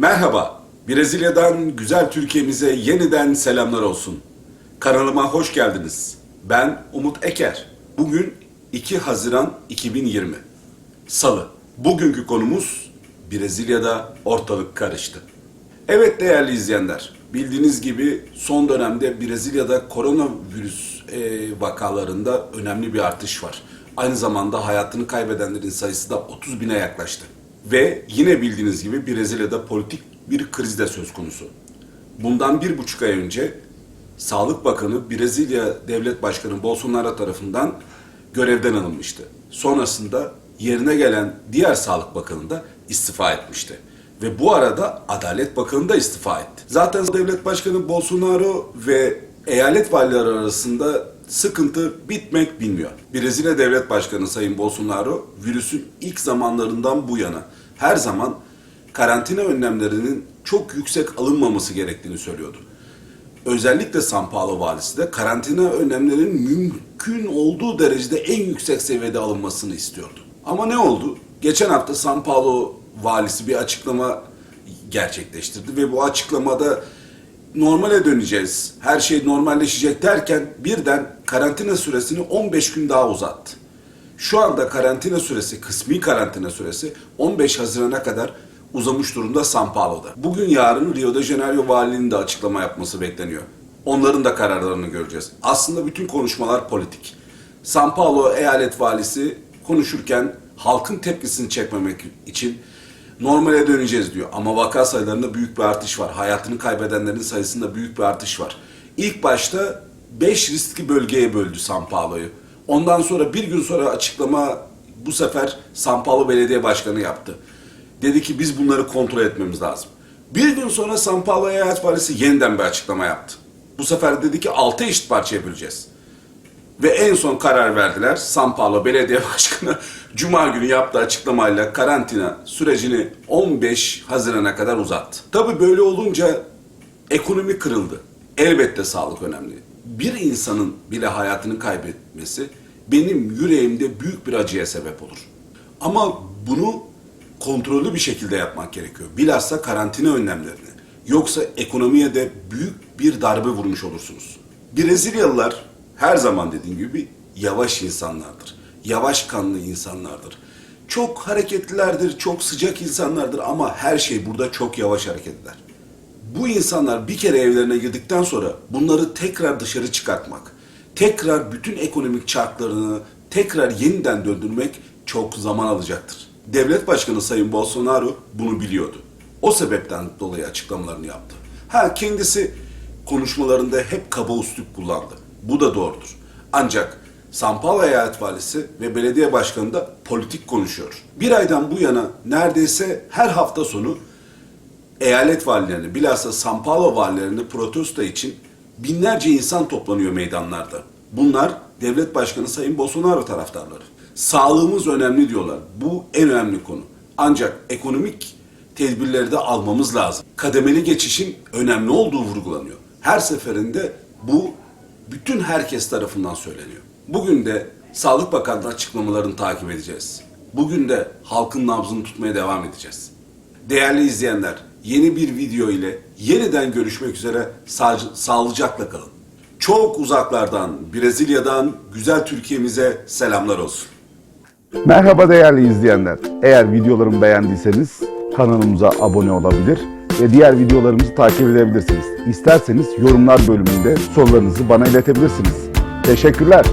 Merhaba, Brezilya'dan güzel Türkiye'mize yeniden selamlar olsun. Kanalıma hoş geldiniz. Ben Umut Eker. Bugün 2 Haziran 2020. Salı. Bugünkü konumuz Brezilya'da ortalık karıştı. Evet değerli izleyenler, bildiğiniz gibi son dönemde Brezilya'da koronavirüs e, vakalarında önemli bir artış var. Aynı zamanda hayatını kaybedenlerin sayısı da 30 bine yaklaştı. Ve yine bildiğiniz gibi Brezilya'da politik bir kriz de söz konusu. Bundan bir buçuk ay önce Sağlık Bakanı Brezilya Devlet Başkanı Bolsonaro tarafından görevden alınmıştı. Sonrasında yerine gelen diğer Sağlık Bakanı da istifa etmişti. Ve bu arada Adalet Bakanı da istifa etti. Zaten Devlet Başkanı Bolsonaro ve eyalet valileri arasında sıkıntı bitmek bilmiyor. Brezilya Devlet Başkanı Sayın Bolsonaro virüsün ilk zamanlarından bu yana her zaman karantina önlemlerinin çok yüksek alınmaması gerektiğini söylüyordu. Özellikle São Paulo valisi de karantina önlemlerinin mümkün olduğu derecede en yüksek seviyede alınmasını istiyordu. Ama ne oldu? Geçen hafta São Paulo valisi bir açıklama gerçekleştirdi ve bu açıklamada normale döneceğiz, her şey normalleşecek derken birden karantina süresini 15 gün daha uzattı. Şu anda karantina süresi, kısmi karantina süresi 15 Haziran'a kadar uzamış durumda São Paulo'da. Bugün yarın Rio de Janeiro valiliğinin de açıklama yapması bekleniyor. Onların da kararlarını göreceğiz. Aslında bütün konuşmalar politik. São Paulo eyalet valisi konuşurken halkın tepkisini çekmemek için normale döneceğiz diyor. Ama vaka sayılarında büyük bir artış var. Hayatını kaybedenlerin sayısında büyük bir artış var. İlk başta 5 riskli bölgeye böldü São Paulo'yu. Ondan sonra bir gün sonra açıklama bu sefer São Paulo Belediye Başkanı yaptı. Dedi ki biz bunları kontrol etmemiz lazım. Bir gün sonra São Paulo Eyalet Valisi yeniden bir açıklama yaptı. Bu sefer dedi ki 6 eşit parçaya böleceğiz. Ve en son karar verdiler. São Paulo Belediye Başkanı Cuma günü yaptığı açıklamayla karantina sürecini 15 Haziran'a kadar uzattı. Tabii böyle olunca ekonomi kırıldı. Elbette sağlık önemli. Bir insanın bile hayatını kaybetmesi benim yüreğimde büyük bir acıya sebep olur. Ama bunu kontrollü bir şekilde yapmak gerekiyor. Bilhassa karantina önlemlerini. Yoksa ekonomiye de büyük bir darbe vurmuş olursunuz. Brezilyalılar her zaman dediğim gibi yavaş insanlardır. Yavaş kanlı insanlardır. Çok hareketlilerdir, çok sıcak insanlardır ama her şey burada çok yavaş hareket eder. Bu insanlar bir kere evlerine girdikten sonra bunları tekrar dışarı çıkartmak, tekrar bütün ekonomik çarklarını tekrar yeniden döndürmek çok zaman alacaktır. Devlet Başkanı Sayın Bolsonaro bunu biliyordu. O sebepten dolayı açıklamalarını yaptı. Ha kendisi konuşmalarında hep kaba üslup kullandı. Bu da doğrudur. Ancak Paulo Eyalet Valisi ve belediye başkanı da politik konuşuyor. Bir aydan bu yana neredeyse her hafta sonu eyalet valilerini, bilhassa Paulo valilerini protesto için binlerce insan toplanıyor meydanlarda. Bunlar devlet başkanı Sayın Bolsonaro taraftarları. Sağlığımız önemli diyorlar. Bu en önemli konu. Ancak ekonomik tedbirleri de almamız lazım. Kademeli geçişin önemli olduğu vurgulanıyor. Her seferinde bu bütün herkes tarafından söyleniyor. Bugün de Sağlık Bakanlığı açıklamalarını takip edeceğiz. Bugün de halkın nabzını tutmaya devam edeceğiz. Değerli izleyenler, yeni bir video ile yeniden görüşmek üzere sağ- sağlıcakla kalın. Çok uzaklardan, Brezilya'dan güzel Türkiye'mize selamlar olsun. Merhaba değerli izleyenler. Eğer videolarımı beğendiyseniz kanalımıza abone olabilir ve diğer videolarımızı takip edebilirsiniz. İsterseniz yorumlar bölümünde sorularınızı bana iletebilirsiniz. Teşekkürler.